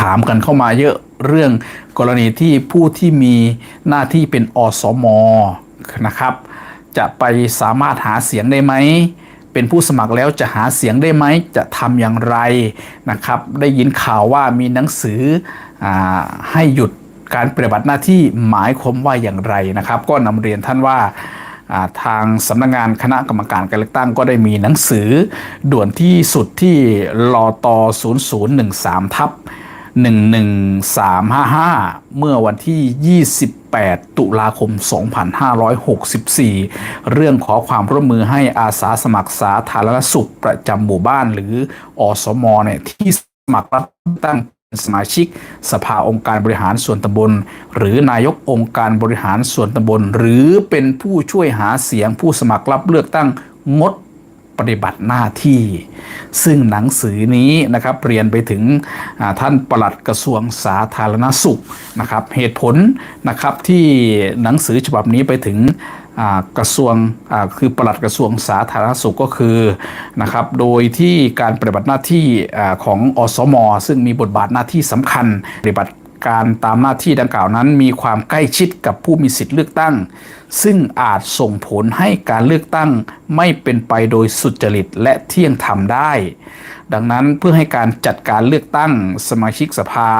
ถามกันเข้ามาเยอะเรื่องกรณีที่ผู้ที่มีหน้าที่เป็นอสมนะครับ จะไปสามารถหาเสียงได้ไหมเป็นผู้สมัครแล้วจะหาเสียงได้ไหมจะทำอย่างไรนะครับ ได้ยินข่าวว่ามีหนังสืออให้หยุดการปฏิบัติหน้าที่หมายความว่าอย่างไรนะครับ ก็นำเรียนท่านว่าทางสำนักงานคณะกรรมการการเลือกตั้งก็ได้มีหนังสือ ด่วนที่สุดที่ลต0013 ทับ 11355 เมื่อวันที่ 28 ตุลาคม 2564 เรื่องขอความร่วมมือให้อาสาสมัครสาธารณสุขประจำหมู่บ้านหรืออสมเนี่ยที่สมัครรับตั้งสมาชิกสภาองค์การบริหารส่วนตำบล หรือนายกองค์การบริหารส่วนตำบล หรือเป็นผู้ช่วยหาเสียงผู้สมัครรับเลือกตั้งงด ปฏิบัติหน้าที่ ซึ่งหนังสือนี้นะครับเรียนไปถึงท่านปลัดกระทรวงสาธารณสุขนะครับเหตุผลนะครับที่หนังสือฉบับนี้ไปถึงกระทรวงคือปลัดกระทรวงสาธารณสุขก็คือนะครับโดยที่การปฏิบัติหน้าที่ของอสม ซึ่งมีบทบาทหน้าที่สำคัญปฏิบัติ การตามหน้าที่ดังกล่าวนั้น มีความใกล้ชิดกับผู้มีสิทธิ์เลือกตั้ง ซึ่งอาจส่งผลให้การเลือกตั้งไม่เป็นไปโดยสุจริตและเที่ยงธรรมได้ ดังนั้นเพื่อให้การจัดการเลือกตั้ง สมาชิกสภา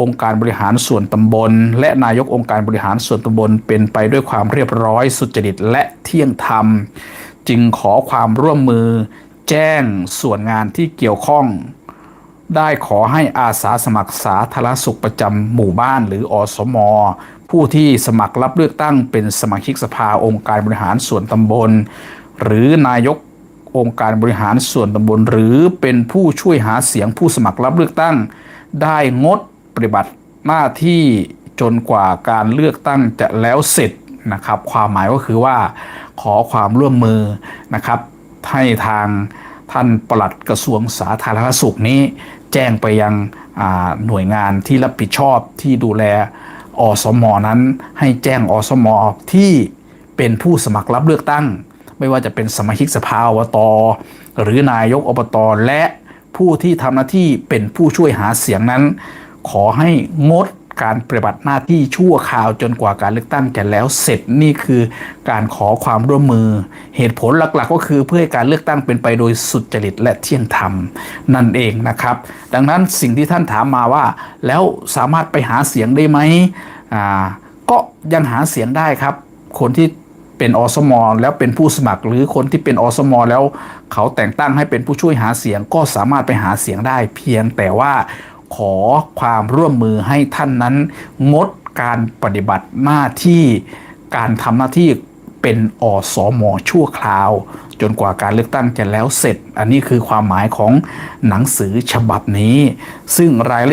องค์การบริหารส่วนตำบล และนายกองค์การบริหารส่วนตำบล เป็นไปด้วยความเรียบร้อย สุจริตและเที่ยงธรรม จึงขอความร่วมมือ แจ้งส่วนงานที่เกี่ยวข้อง ได้ขอให้อาสาสมัครสาธารณสุขประจำหมู่บ้านหรืออสม ผู้ที่สมัครรับเลือกตั้งเป็นสมาชิกสภาองค์การบริหารส่วนตำบล หรือนายกองค์การบริหารส่วนตำบล หรือเป็นผู้ช่วยหาเสียงผู้สมัครรับเลือกตั้ง ได้งดปฏิบัติหน้าที่จนกว่าการเลือกตั้งจะแล้วเสร็จนะครับความหมายก็คือว่าขอความร่วมมือนะครับให้ทางท่านปลัดกระทรวงสาธารณสุขนี้ แจ้งไปยังหน่วยงานที่รับผิดชอบที่ดูแลอสมนั้น ให้แจ้งอสมที่เป็นผู้สมัครรับเลือกตั้ง ไม่ว่าจะเป็นสมาชิกสภาอบตหรือนายกอบตและผู้ที่ทำหน้าที่เป็นผู้ช่วยหาเสียงนั้น ขอให้งด การปฏิบัติหน้าที่ชั่วคราวจนกว่าการเลือกตั้งจะแล้วเสร็จนี่คือการขอความร่วมมือ เหตุผลหลักๆ ก็คือเพื่อให้การเลือกตั้งเป็นไปโดยสุจริตและเที่ยงธรรมนั่นเองนะครับ ดังนั้นสิ่งที่ท่านถามมาว่า แล้วสามารถไปหาเสียงได้ไหมอ่าก็ยังหาเสียงได้ครับ คนที่เป็นอสมอแล้วเป็นผู้สมัครหรือคนที่เป็นอสมอแล้วเขาแต่งตั้งให้เป็นผู้ช่วยหาเสียงก็สามารถไปหาเสียงได้ เพียงแต่ว่า ขอความร่วมมือให้ท่านนั้น งดการปฏิบัติหน้าที่การทำหน้าที่เป็นอสมชั่วคราว จนกว่าการเลือกตั้งจะแล้วเสร็จ อันนี้คือความหมายของหนังสือฉบับนี้ ซึ่งรายละเอียด